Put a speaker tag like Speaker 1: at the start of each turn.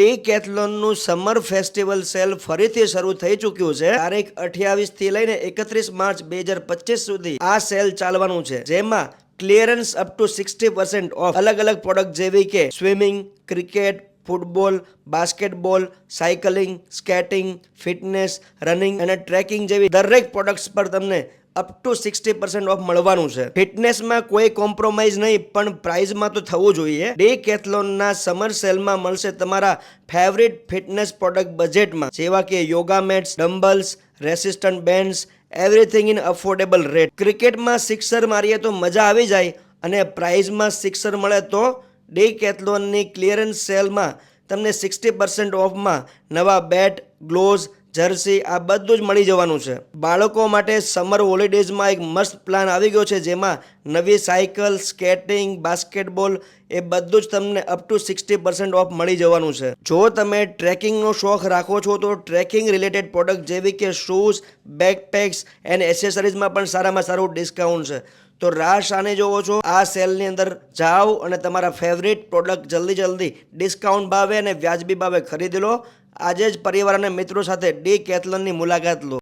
Speaker 1: T કેથલોનનું summer festival sale ફરીથી શરૂ થઈ ચૂક્યું છે. તારીખ અઠ્યાવીસથી લઈને એકત્રીસ માર્ચ બે હજાર પચીસ સુધી આ સેલ ચાલવાનું છે, જેમાં clearance up to sixty percent off અલગ અલગ પ્રોડક્ટ જેવી કે swimming, cricket, football, basketball, cycling, skating, fitness, running અને ટ્રેકિંગ જેવી દરેક પ્રોડક્ટ્સ પર તમને up to sixty percent off મળવાનું છે. ફિટનેસમાં કોઈ કોમ્પ્રોમાઇઝ નહીં, પણ પ્રાઇઝમાં તો થવું જોઈએ. ડે કેથલોનના સમર સેલમાં મળશે તમારા ફેવરિટ ફિટનેસ પ્રોડક્ટ બજેટમાં જેવા કે yoga mats dumbbells resistant bands everything in affordable rate ક્રિકેટમાં સિક્સર મારીએ તો મજા આવી જાય અને પ્રાઇઝમાં સિક્સર મળે તો ડે કેથલોનની ક્લિયરન્સ સેલમાં તમને સિક્સટી પર્સન્ટ ઓફમાં નવા બેટ ગ્લોવ્સ જર્સી, આ બધું જ મળી જવાનું છે. બાળકો માટે સમર હોલિડેઝમાં એક મસ્ત પ્લાન આવી ગયો છે, જેમાં નવી સાયકલ સ્કેટિંગ બાસ્કેટબોલ એ બધું જ તમને up to sixty percent off મળી જવાનું છે. જો તમે ટ્રેકિંગનો શોખ રાખો છો, તો ટ્રેકિંગ રિલેટેડ પ્રોડક્ટ જેવી કે શૂઝ બેકપેક્સ એન્ડ એસેસરીઝમાં પણ સારામાં સારું ડિસ્કાઉન્ટ છે. તો રાહ આને જોવો છો. આ સેલની અંદર જાઓ અને તમારા ફેવરિટ પ્રોડક્ટ જલ્દી જલ્દી ડિસ્કાઉન્ટ ભાવે અને વ્યાજબી ભાવે ખરીદી લો. આજે જ પરિવાર અને મિત્રો સાથે ડી કેથલનની મુલાકાત લો.